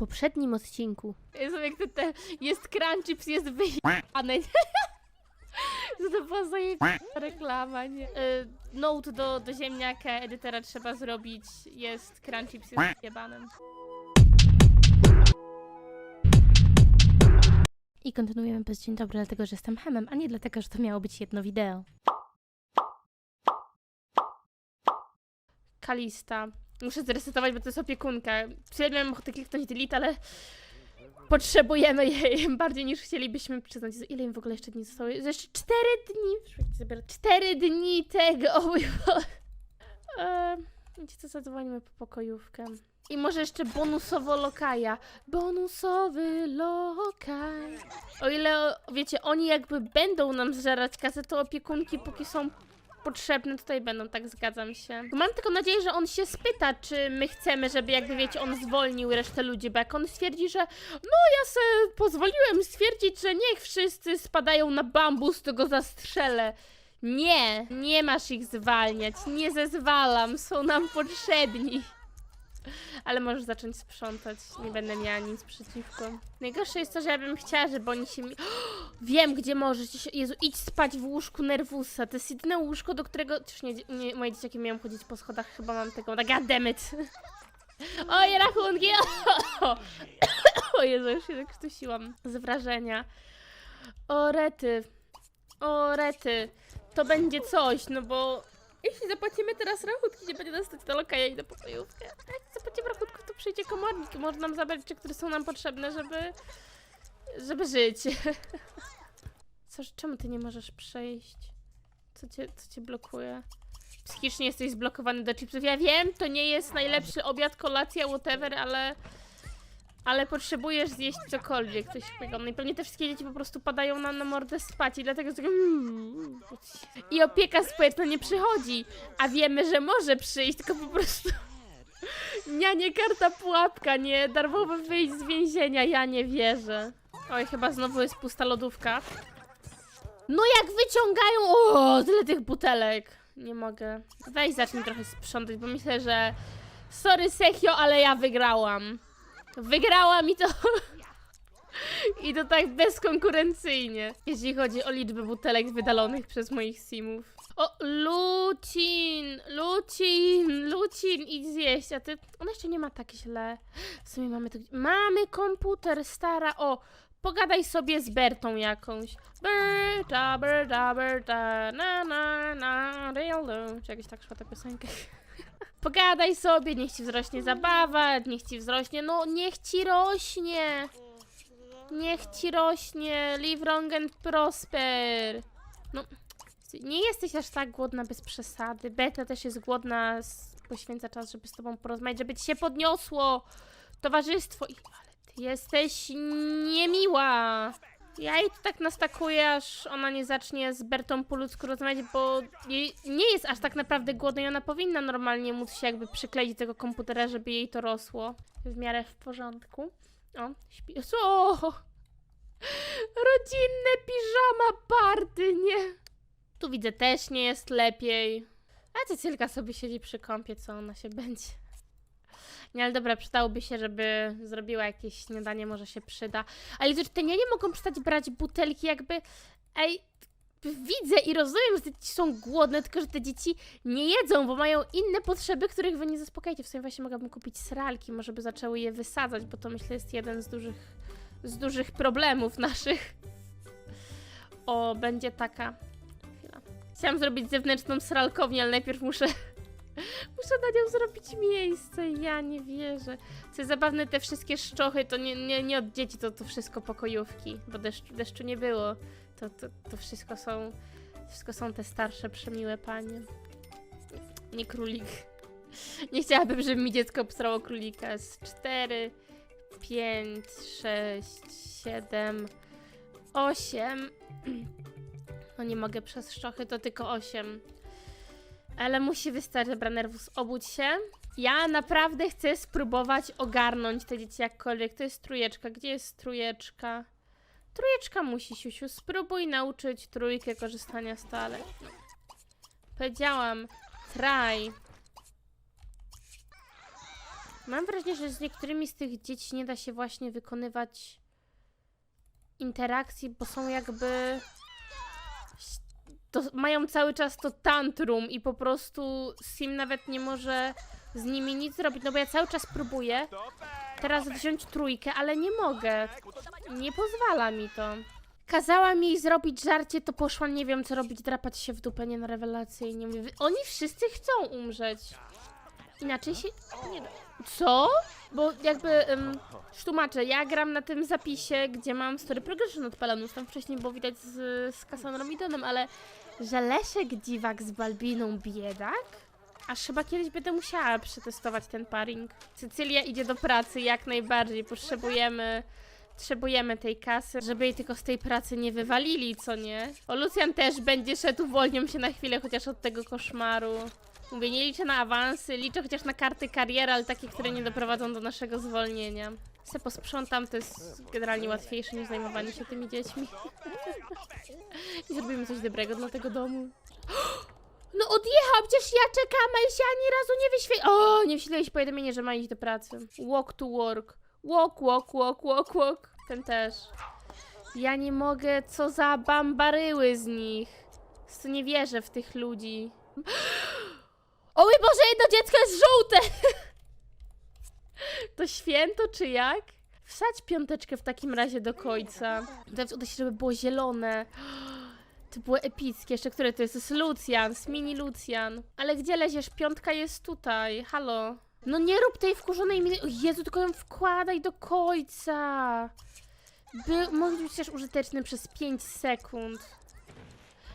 poprzednim odcinku. Jezu, jak to te, jest crunchips, jest wyjebane. Co to była zajebana reklama, nie? Y, note do, do ziemniaka, edytora trzeba zrobić, jest crunchips, jest wyjebanem. I kontynuujemy bez dzień dobry, dlatego że jestem hemem, a nie dlatego, że to miało być jedno wideo. Kalista. Muszę zresetować, bo to jest opiekunka. Miałem ochotę kliknąć delete, ale potrzebujemy jej bardziej niż chcielibyśmy przyznać. Ile im w ogóle jeszcze dni zostało? Jeszcze cztery dni! Cztery dni tego! O mój Boże. Eee, Wiecie co, zadzwonimy po pokojówkę. I może jeszcze bonusowo lokaja. Bonusowy lokaj. O ile, wiecie, oni jakby będą nam zżerać kasę, to opiekunki póki są potrzebne tutaj będą, tak zgadzam się. Mam tylko nadzieję, że on się spyta, czy my chcemy, żeby jakby wiecie, on zwolnił resztę ludzi, bo jak on stwierdzi, że no ja se pozwoliłem stwierdzić, że niech wszyscy spadają na bambus, to go zastrzelę. Nie, nie masz ich zwalniać, nie zezwalam, są nam potrzebni. Ale możesz zacząć sprzątać, nie będę miała nic przeciwko. Najgorsze jest to, że ja bym chciała, żeby oni się mi... Wiem, gdzie możesz. Jezu, idź spać w łóżku Nervusa. To jest jedyne łóżko, do którego... Już nie, nie moje dzieciaki miałem chodzić po schodach, chyba mam tego... Tak, goddammit. Oj, rachunki! O Jezu, już się tak krztusiłam z wrażenia. O rety. O rety. To będzie coś, no bo... Jeśli zapłacimy teraz rachunki, nie będzie nas stać lokaja i do pokojówkę. A jak zapłacimy rachunków, to przyjdzie komornik i może nam zabrać rzeczy, które są nam potrzebne, żeby... żeby żyć. Co, czemu ty nie możesz przejść? Co cię, co cię blokuje? Psychicznie jesteś zblokowany do chipsów. Ja wiem, to nie jest najlepszy obiad, kolacja, whatever, ale... Ale potrzebujesz zjeść cokolwiek, coś. No i pewnie te wszystkie dzieci po prostu padają na, mordę spać i dlatego jest takie... "Mm". I opieka społeczna nie przychodzi, a wiemy, że może przyjść, tylko po prostu... Nie karta pułapka, nie darmowe wyjść z więzienia, ja nie wierzę. Oj, chyba znowu jest pusta lodówka. No jak wyciągają... O, tyle tych butelek. Nie mogę. Weź zacznij trochę sprzątać, bo myślę, że... Sorry Sechio, ale ja wygrałam. Wygrałam i to... I to tak bezkonkurencyjnie, jeśli chodzi o liczbę butelek wydalonych przez moich simów. O, Lucin! Lucin! Lucin! Idź zjeść, a ty... Ona jeszcze nie ma tak źle. W sumie mamy to... Mamy komputer, stara, o! Pogadaj sobie z Bertą jakąś. Berta, Berta, Berta, na na na, real Czy jakoś tak szła ta piosenka? Pogadaj sobie, niech ci wzrośnie zabawa, niech ci wzrośnie, no niech ci rośnie. Niech ci rośnie, live long and prosper. No, nie jesteś aż tak głodna bez przesady. Beta też jest głodna, poświęca czas, żeby z tobą porozmawiać, żeby ci się podniosło towarzystwo. Ale ty jesteś niemiła. Ja jej tu tak nastakuję, aż ona nie zacznie z Bertą po ludzku rozmawiać, bo jej nie jest aż tak naprawdę głodna i ona powinna normalnie móc się jakby przykleić tego komputera, żeby jej to rosło. W miarę w porządku. O, śpi. O! Rodzinne piżama party, nie? Tu widzę też nie jest lepiej. A Cecylka sobie siedzi przy kąpie, co ona się będzie. Nie, ale dobra, przydałoby się, żeby zrobiła jakieś śniadanie, może się przyda. Ale to, te nie mogą przestać brać butelki jakby... Ej, widzę i rozumiem, że te dzieci są głodne, tylko że te dzieci nie jedzą, bo mają inne potrzeby, których wy nie zaspokajacie. W sumie właśnie mogłabym kupić sralki, może by zaczęły je wysadzać, bo to myślę jest jeden z dużych, z dużych problemów naszych. O, będzie taka... Chwila. Chciałam zrobić zewnętrzną sralkownię, ale najpierw muszę... Muszę na nią zrobić miejsce, ja nie wierzę. Co zabawne, te wszystkie szczochy to nie, nie, nie od dzieci, to, to wszystko pokojówki, bo deszczu, deszczu nie było. To, to, to wszystko są, wszystko są te starsze, przemiłe panie. Nie królik. Nie chciałabym, żeby mi dziecko obstrało królika. Z 4, 5, 6, 7, 8. No nie mogę przez szczochy, to tylko 8. Ale musi wystarczyć, dobra, nerwus, obudź się. Ja naprawdę chcę spróbować ogarnąć te dzieci jakkolwiek. To jest trójeczka. Gdzie jest trójeczka? Trójeczka musi, Siusiu. Spróbuj nauczyć trójkę korzystania z toalet. Powiedziałam, try. Mam wrażenie, że z niektórymi z tych dzieci nie da się właśnie wykonywać interakcji, bo są jakby. To mają cały czas to tantrum i po prostu Sim nawet nie może z nimi nic zrobić. No bo ja cały czas próbuję teraz wziąć trójkę, ale nie mogę. Nie pozwala mi to. Kazałam jej zrobić żarcie, to poszła, nie wiem co robić, drapać się w dupę, nie na rewelacyjnie. Mówię, oni wszyscy chcą umrzeć. Inaczej się nie da. Co? Bo jakby um, tłumaczę, ja gram na tym zapisie, gdzie mam story progression odpaloną, już tam wcześniej było widać z, z Donem, ale że Leszek dziwak z Balbiną biedak? Aż chyba kiedyś będę musiała przetestować ten paring. Cecylia idzie do pracy jak najbardziej, potrzebujemy... Potrzebujemy tej kasy, żeby jej tylko z tej pracy nie wywalili, co nie? O, Lucjan też będzie szedł, uwolnią się na chwilę chociaż od tego koszmaru. Mówię, nie liczę na awansy, liczę chociaż na karty kariery, ale takie, które nie doprowadzą do naszego zwolnienia. Se posprzątam, to jest generalnie łatwiejsze niż zajmowanie się tymi dziećmi. I zrobimy coś dobrego dla tego domu. No odjechał, przecież ja czekam, a się ani razu nie wyświetlił. O, nie wyświetliłeś powiadomienie, że ma iść do pracy. Walk to work. Walk, walk, walk, walk, walk. Ten też. Ja nie mogę, co za bambaryły z nich. Co nie wierzę w tych ludzi. O mój Boże, jedno dziecko jest żółte! To święto czy jak? Wsadź piąteczkę w takim razie do końca. Teraz uda się, żeby było zielone. To było epickie. Jeszcze które to jest? To jest Lucian, z mini Lucian. Ale gdzie leziesz? Piątka jest tutaj. Halo. No nie rób tej wkurzonej miny. O Jezu, tylko ją wkładaj do końca. By, mógł być też użyteczny przez 5 sekund.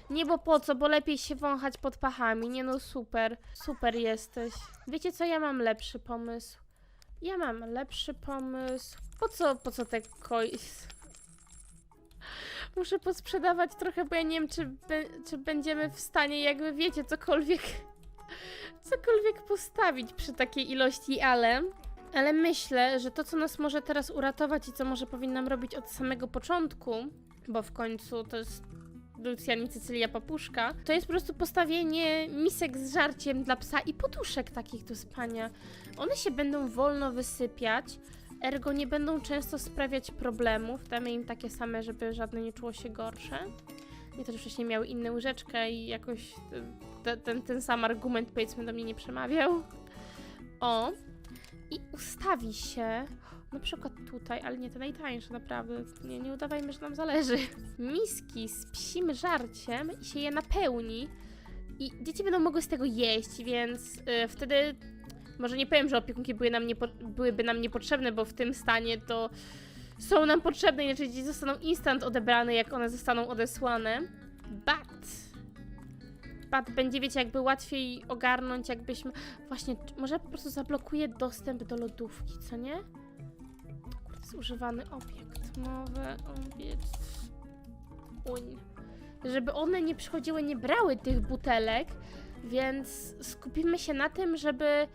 Nie, bo po co, bo lepiej się wąchać pod pachami. Nie no, super. Super jesteś. Wiecie co, ja mam lepszy pomysł. Ja mam lepszy pomysł. Po co, po co te koi... Muszę posprzedawać trochę, bo ja nie wiem, czy, czy będziemy w stanie, jakby wiecie, cokolwiek... Cokolwiek postawić przy takiej ilości ale... Ale myślę, że to, co nas może teraz uratować i co może powinnam robić od samego początku, bo w końcu to jest Lucjan Cecylia Papuszka, to jest po prostu postawienie misek z żarciem dla psa i poduszek takich do spania. One się będą wolno wysypiać, ergo nie będą często sprawiać problemów. Damy im takie same, żeby żadne nie czuło się gorsze. Nie to, że wcześniej miały inne łyżeczkę i jakoś te, ten, ten sam argument powiedzmy do mnie nie przemawiał. O. I ustawi się na przykład tutaj, ale nie te najtańsze, naprawdę. Nie, nie udawajmy, że nam zależy. Miski z psim żarciem i się je napełni. I dzieci będą mogły z tego jeść, więc y, wtedy może nie powiem, że opiekunki były nam niepo, byłyby nam niepotrzebne, bo w tym stanie to są nam potrzebne, inaczej dzieci zostaną instant odebrane, jak one zostaną odesłane. But But będzie, wiecie, jakby łatwiej ogarnąć, jakbyśmy... Właśnie, może po prostu zablokuję dostęp do lodówki, co nie? Zużywany obiekt. Nowe obiekt. Uń. Żeby one nie przychodziły, nie brały tych butelek, więc skupimy się na tym, żeby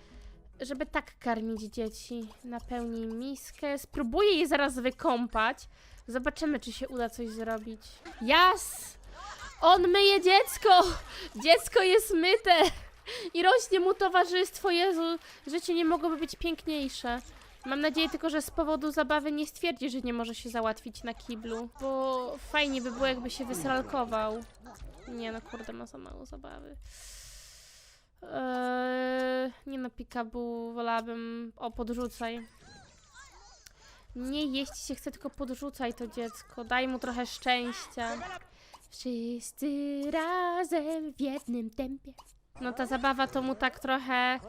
żeby tak karmić dzieci. Napełnij miskę. Spróbuję je zaraz wykąpać. Zobaczymy, czy się uda coś zrobić. Jas! On myje dziecko! Dziecko jest myte! I rośnie mu towarzystwo. Jezu, życie nie mogłoby być piękniejsze. Mam nadzieję tylko, że z powodu zabawy nie stwierdzi, że nie może się załatwić na kiblu. Bo fajnie by było, jakby się wysralkował. Nie no, kurde, ma za mało zabawy. Eee, nie no, pikabu wolałabym... O, podrzucaj. Nie jeść się chce, tylko podrzucaj to dziecko. Daj mu trochę szczęścia. Wszyscy razem w jednym tempie. No ta zabawa to mu tak trochę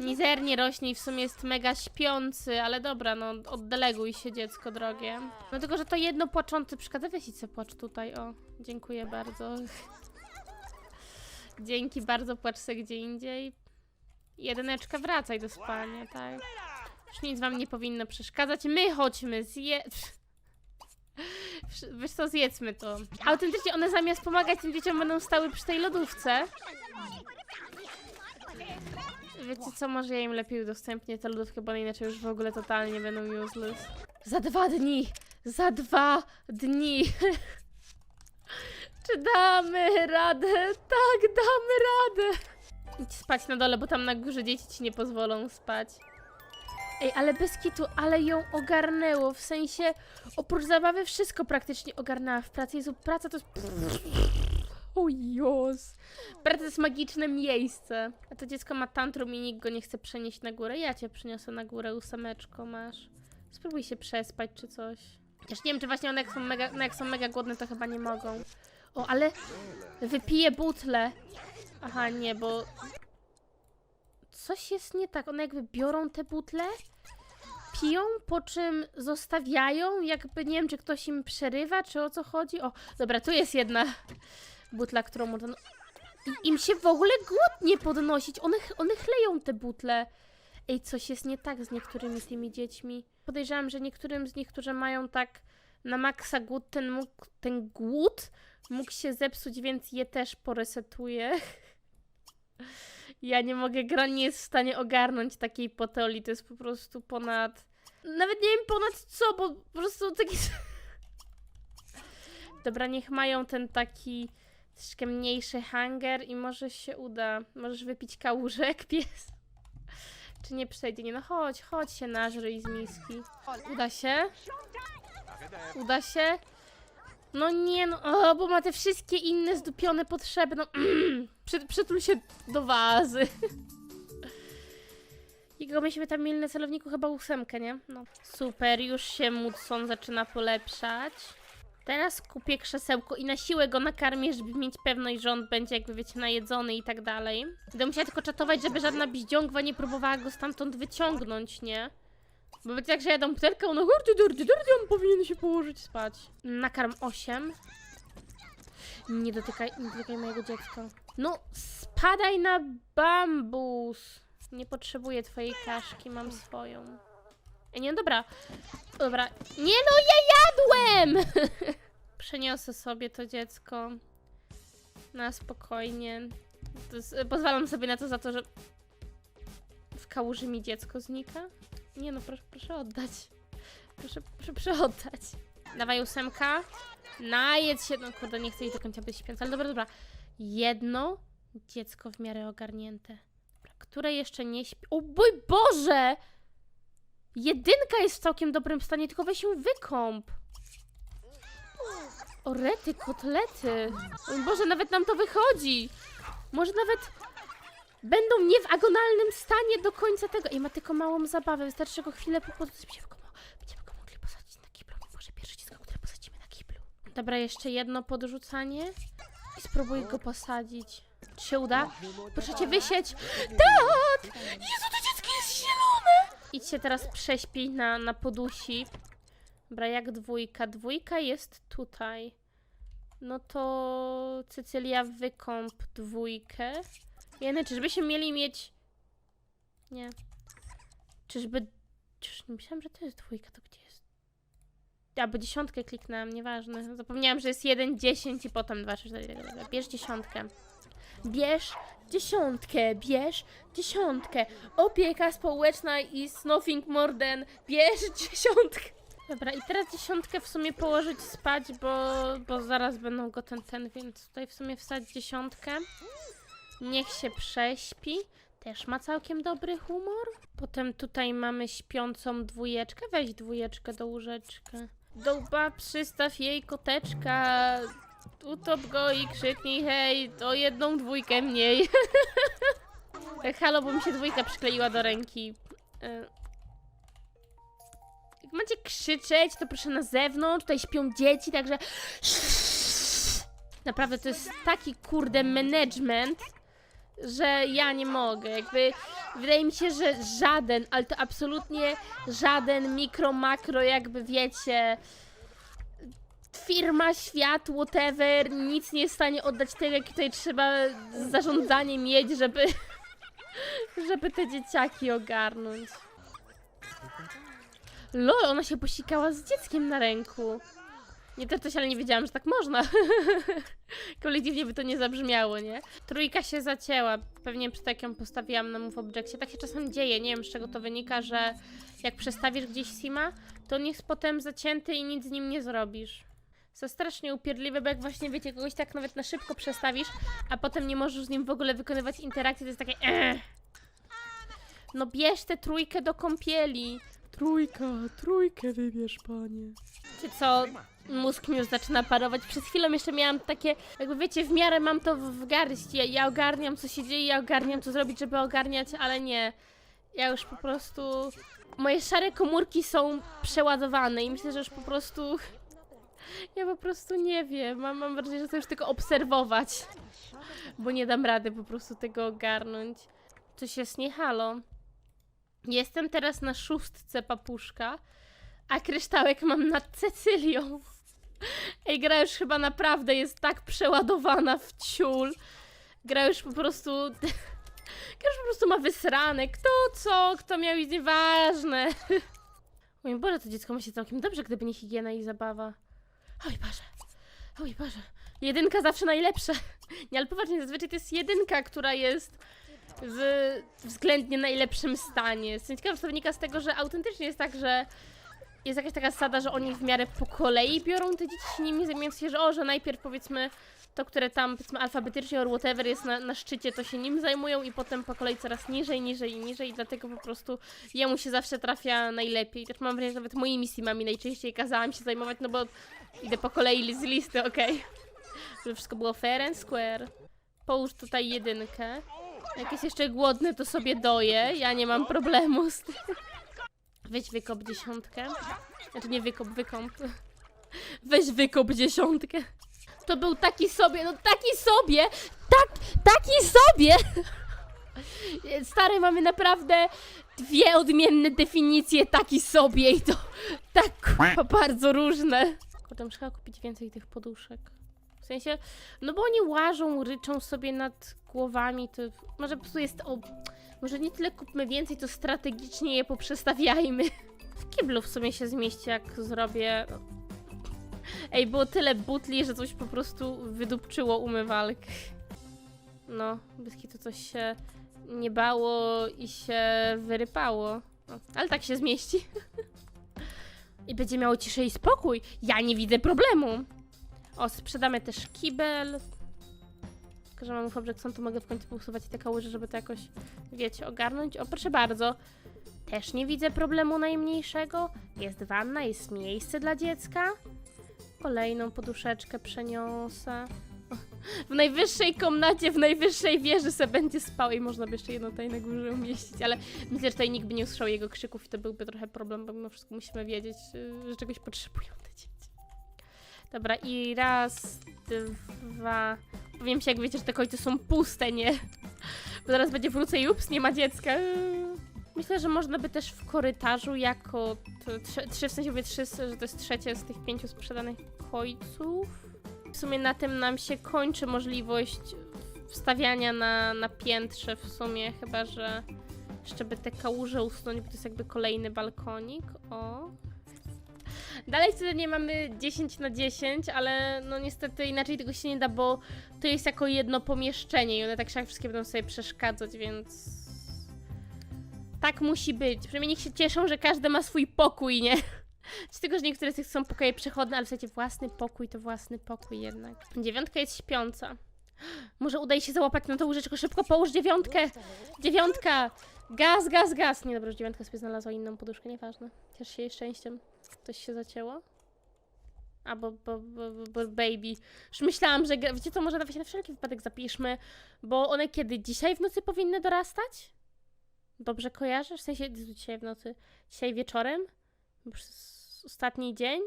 mizernie rośnie i w sumie jest mega śpiący, ale dobra, no oddeleguj się dziecko drogie. No tylko, że to jedno płaczące przeszkadza, weź i co płacz tutaj, o. Dziękuję bardzo. Dzięki bardzo, płacz se gdzie indziej. Jedyneczka, wracaj do spania, tak? Już nic wam nie powinno przeszkadzać. My chodźmy, zje... Wiesz co, zjedzmy to. Autentycznie one zamiast pomagać tym dzieciom będą stały przy tej lodówce. Wiecie co, może ja im lepiej udostępnię tę lodówkę, bo inaczej już w ogóle totalnie będą useless. Za dwa dni! Za dwa dni! Czy damy radę? Tak, damy radę! Idź spać na dole, bo tam na górze dzieci ci nie pozwolą spać. Ej, ale bez kitu, ale ją ogarnęło, w sensie oprócz zabawy wszystko praktycznie ogarnęła w pracy. Jezu, praca to jest... Praca to jest magiczne miejsce. A to dziecko ma tantrum i nikt go nie chce przenieść na górę. Ja cię przyniosę na górę, ósemeczko masz. Spróbuj się przespać czy coś. Chociaż nie wiem, czy właśnie one jak są mega, no jak są mega głodne, to chyba nie mogą. O, ale wypije butle. Aha, nie, bo... Coś jest nie tak. One jakby biorą te butle, piją, po czym zostawiają, jakby nie wiem, czy ktoś im przerywa, czy o co chodzi. O, dobra, tu jest jedna butla, którą można... no- I im się w ogóle głód nie podnosić. One, one chleją te butle. Ej, coś jest nie tak z niektórymi tymi dziećmi. Podejrzewam, że niektórym z nich, którzy mają tak na maksa głód, ten, mógł, ten głód mógł się zepsuć, więc je też poresetuję. Ja nie mogę, gra nie jest w stanie ogarnąć takiej potoli, to jest po prostu ponad... Nawet nie wiem ponad co, bo po prostu taki... Dobra, niech mają ten taki troszkę mniejszy hanger i może się uda. Możesz wypić kałużek, pies. Czy nie przejdzie? Nie no, chodź, chodź się nażryj z miski. Uda się? Uda się? No nie no, o, bo ma te wszystkie inne zdupione potrzeby, no Przy, przytul się do wazy. Jakiego myśmy tam mieli na celowniku? Chyba ósemkę, nie? No. Super, już się Mudson zaczyna polepszać. Teraz kupię krzesełko i na siłę go nakarmię, żeby mieć pewność, że on będzie jakby, wiecie, najedzony i tak dalej. Będę musiała tylko czatować, żeby żadna bizdziągwa nie próbowała go stamtąd wyciągnąć, nie? Bo będzie tak, że jadą butelkę, ono hurdy, durdy, durdy, on powinien się położyć spać. Nakarm 8. Nie dotykaj, nie dotykaj mojego dziecka. No, spadaj na bambus. Nie potrzebuję twojej kaszki, mam swoją. Ej, nie, no dobra. Dobra. Nie no, ja jadłem! Przeniosę sobie to dziecko. Na spokojnie. Jest, pozwalam sobie na to za to, że w kałuży mi dziecko znika. Nie no, proszę, proszę oddać. Proszę, proszę, proszę oddać. Dawaj ósemka. Najedz się. No kurde, nie chcę iść do końca być śpiąca, ale dobra, dobra. Jedno dziecko w miarę ogarnięte. Które jeszcze nie śpi... O mój Boże! Jedynka jest w całkiem dobrym stanie, tylko weź ją wykąp. O rety, kotlety. O Boże, nawet nam to wychodzi. Może nawet będą nie w agonalnym stanie do końca tego. I ma tylko małą zabawę, wystarczy go chwilę pochodzić. Będziemy go, mo- będziemy go mogli posadzić na kiblu. Może pierwsze dziecko, które posadzimy na kiblu. Dobra, jeszcze jedno podrzucanie i spróbuj go posadzić. Czy się uda? Proszę cię wysieć. Tak! Jezu, to dziecko jest zielone! Idź się teraz prześpij na, na podusi. Dobra, jak dwójka? Dwójka jest tutaj. No to Cecylia wykąp dwójkę. Jeny, czyżbyśmy mieli mieć... Nie. Czyżby... Czyż nie myślałam, że to jest dwójka, to gdzie jest? A, bo dziesiątkę kliknęłam, nieważne. Zapomniałam, że jest 1, 10 i potem 2, 3, 4, dobra. Bierz dziesiątkę. Bierz dziesiątkę, bierz dziesiątkę. Opieka społeczna is nothing more than bierz dziesiątkę. Dobra, i teraz dziesiątkę w sumie położyć spać, bo, bo zaraz będą go ten, ten, więc tutaj w sumie wstać dziesiątkę. Niech się prześpi. Też ma całkiem dobry humor. Potem tutaj mamy śpiącą dwójeczkę. Weź dwójeczkę do łóżeczka. Do łba przystaw jej koteczka. Utop go i krzyknij hej, to jedną dwójkę mniej. Halo, bo mi się dwójka przykleiła do ręki. E, Jak macie krzyczeć, to proszę na zewnątrz. Tutaj śpią dzieci, także... Naprawdę, to jest taki kurde management, że ja nie mogę. Jakby wydaje mi się, że żaden, ale to absolutnie żaden mikro, makro, jakby wiecie, firma, świat, whatever, nic nie jest w stanie oddać tego, jak tutaj trzeba zarządzanie mieć, żeby, żeby te dzieciaki ogarnąć. Lol, ona się posikała z dzieckiem na ręku. Nie to coś, ale nie wiedziałam, że tak można. Kolektywnie by to nie zabrzmiało, nie? Trójka się zacięła. Pewnie przy tak ją postawiłam na Move Objectie. Tak się czasem dzieje. Nie wiem, z czego to wynika, że jak przestawisz gdzieś Sima, to on jest potem zacięty i nic z nim nie zrobisz. Są strasznie upierdliwe, bo jak właśnie, wiecie, kogoś tak nawet na szybko przestawisz, a potem nie możesz z nim w ogóle wykonywać interakcji, to jest takie eee. No bierz tę trójkę do kąpieli. Trójka, trójkę wybierz, panie. Czy co? Mózg mi już zaczyna parować. Przez chwilę jeszcze miałam takie, jakby wiecie, w miarę mam to w garści. Ja, ja ogarniam, co się dzieje, ja ogarniam, co zrobić, żeby ogarniać, ale nie. Ja już po prostu... Moje szare komórki są przeładowane i myślę, że już po prostu... Ja po prostu nie wiem. Mam, mam wrażenie, że chcę już tylko obserwować. Bo nie dam rady po prostu tego ogarnąć. Coś jest nie halo. Jestem teraz na szóstce papuszka, a kryształek mam nad Cecylią. Ej, gra już chyba naprawdę jest tak przeładowana w ciul. Gra już po prostu... Gra już po prostu ma wysrane. Kto co, kto miał i nieważne. O mój Boże, to dziecko ma się całkiem dobrze, gdyby nie higiena i zabawa. Oj Boże, oj Boże. Jedynka zawsze najlepsza. Nie, ale poważnie, zazwyczaj to jest jedynka, która jest w względnie najlepszym stanie. Jestem ciekawa to wynika z tego, że autentycznie jest tak, że jest jakaś taka zasada, że oni w miarę po kolei biorą te dzieci się nimi, zajmując się, że o, że najpierw powiedzmy to, które tam powiedzmy alfabetycznie or whatever jest na, na szczycie, to się nim zajmują i potem po kolei coraz niżej, niżej i niżej i dlatego po prostu jemu się zawsze trafia najlepiej. Też mam wrażenie, że nawet moimi simami najczęściej kazałam się zajmować, no bo idę po kolei z listy, okej. Żeby wszystko było fair and square. Połóż tutaj jedynkę. Jak jest jeszcze głodny, to sobie doje. Ja nie mam problemu z tym. Weź wykop dziesiątkę. Znaczy nie wykop, wykąp. Weź wykop dziesiątkę. To był taki sobie, no taki sobie! Tak, taki sobie! Stary, mamy naprawdę dwie odmienne definicje taki sobie i to tak bardzo różne. Muszę chyba kupić więcej tych poduszek. W sensie, no bo oni łażą, ryczą sobie nad głowami, to może po prostu jest o... Może nie tyle kupmy więcej, to strategicznie je poprzestawiajmy. W kiblu w sumie się zmieści, jak zrobię... Ej, było tyle butli, że coś po prostu wydupczyło umywalkę. No, bez to coś się nie bało i się wyrypało. Ale tak się zmieści. I będzie miało ciszę i spokój. Ja nie widzę problemu. O, sprzedamy też kibel. Że mam fabryk są, to mogę w końcu usuwać te kałuże, żeby to jakoś, wiecie, ogarnąć. O, proszę bardzo. Też nie widzę problemu najmniejszego. Jest wanna, jest miejsce dla dziecka. Kolejną poduszeczkę przeniosę. W najwyższej komnacie, w najwyższej wieży se będzie spał i można by jeszcze jedno tutaj na górze umieścić, ale myślę, że tutaj nikt by nie usłyszał jego krzyków i to byłby trochę problem, bo mimo wszystko musimy wiedzieć, y, że czegoś potrzebują te dzieci. Dobra, i raz, dwa. Powiem się, jak wiecie, że te końce są puste, nie? Bo zaraz będzie wrócę i ups, nie ma dziecka. Myślę, że można by też w korytarzu jako trzy, w sensie mówię trzy, że to jest trzecie z tych pięciu sprzedanych końców. W sumie na tym nam się kończy możliwość wstawiania na, na piętrze w sumie, chyba że jeszcze by te kałuże usunąć, bo to jest jakby kolejny balkonik. O, Dalej wtedy nie mamy 10 na 10, ale no niestety inaczej tego się nie da, bo to jest jako jedno pomieszczenie i one tak jak wszystkie będą sobie przeszkadzać, więc tak musi być. Przynajmniej niech się cieszą, że każdy ma swój pokój, nie? Z tego, że niektóre z tych są pokoje przechodne, ale w zasadzie własny pokój to własny pokój jednak. Dziewiątka jest śpiąca. Może uda jej się załapać na to łóżeczko. Szybko połóż dziewiątkę! Dziewiątka! Gaz, gaz, gaz! Nie dobra, dziewiątka sobie znalazła inną poduszkę, nieważne. Ciesz się jej szczęściem. Coś się zacięło? A, bo, bo, bo, bo, baby. Już myślałam, że. Wiecie co, może nawet się na wszelki wypadek zapiszmy, bo one kiedy? Dzisiaj w nocy powinny dorastać? Dobrze kojarzę? W sensie dzisiaj w nocy. Dzisiaj wieczorem? Ostatni dzień?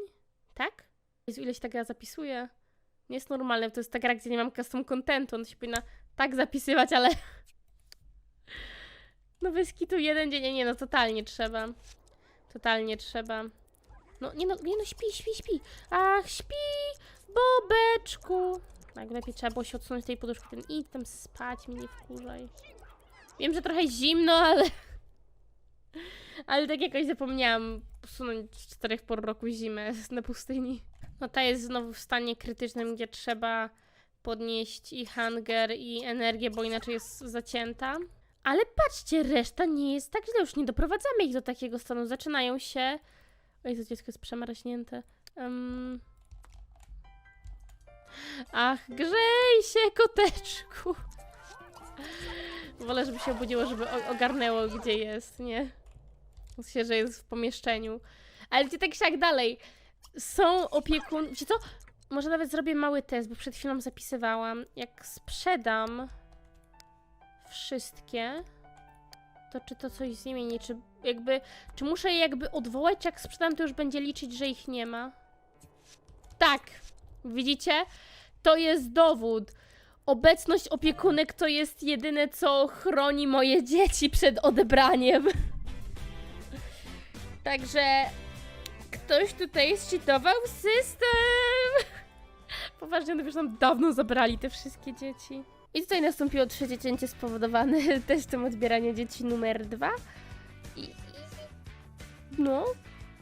Tak? Jezu, ile się ta gra zapisuje? Nie jest normalne, to jest ta gra, gdzie nie mam custom contentu. Ona się powinna tak zapisywać, ale. No bez kitu jeden dzień, nie, nie, no totalnie trzeba. Totalnie trzeba. No, nie no, nie no, śpi, śpi, śpi. Ach, śpi, bobeczku. Tak, lepiej trzeba było się odsunąć z tej poduszki. Ten idź tam spać, mnie nie wkurzaj. Wiem, że trochę zimno, ale... Ale tak jakoś zapomniałam usunąć w czterech por roku zimę na pustyni. No ta jest znowu w stanie krytycznym, gdzie trzeba podnieść i hunger, i energię, bo inaczej jest zacięta. Ale patrzcie, reszta nie jest tak źle. Już nie doprowadzamy ich do takiego stanu. Zaczynają się Oj, to dziecko jest przemarznięte. Um... Ach, grzej się, koteczku. Wolę, żeby się obudziło, żeby ogarnęło, gdzie jest, nie? W sensie, że jest w pomieszczeniu. Ale gdzie tak siak dalej. Są opiekun... Wiecie co? Może nawet zrobię mały test, bo przed chwilą zapisywałam. Jak sprzedam wszystkie, to czy to coś zmieni? Czy jakby... Czy muszę je jakby odwołać? Jak sprzedam, to już będzie liczyć, że ich nie ma? Tak. Widzicie? To jest dowód. Obecność opiekunek to jest jedyne, co chroni moje dzieci przed odebraniem. Także ktoś tutaj zcheatował system. Poważnie, one już nam dawno zabrali te wszystkie dzieci. I tutaj nastąpiło trzecie cięcie spowodowane testem odbierania dzieci numer dwa. I, no,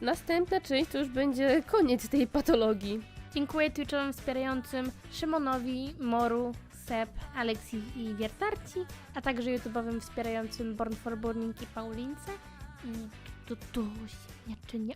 następna część to już będzie koniec tej patologii. Dziękuję Twitchowym wspierającym Szymonowi, Moru, Seb, Aleksi i Wiertarci, a także YouTube'owym wspierającym Born for Burning i Paulince i Tutuś, Jaczynie.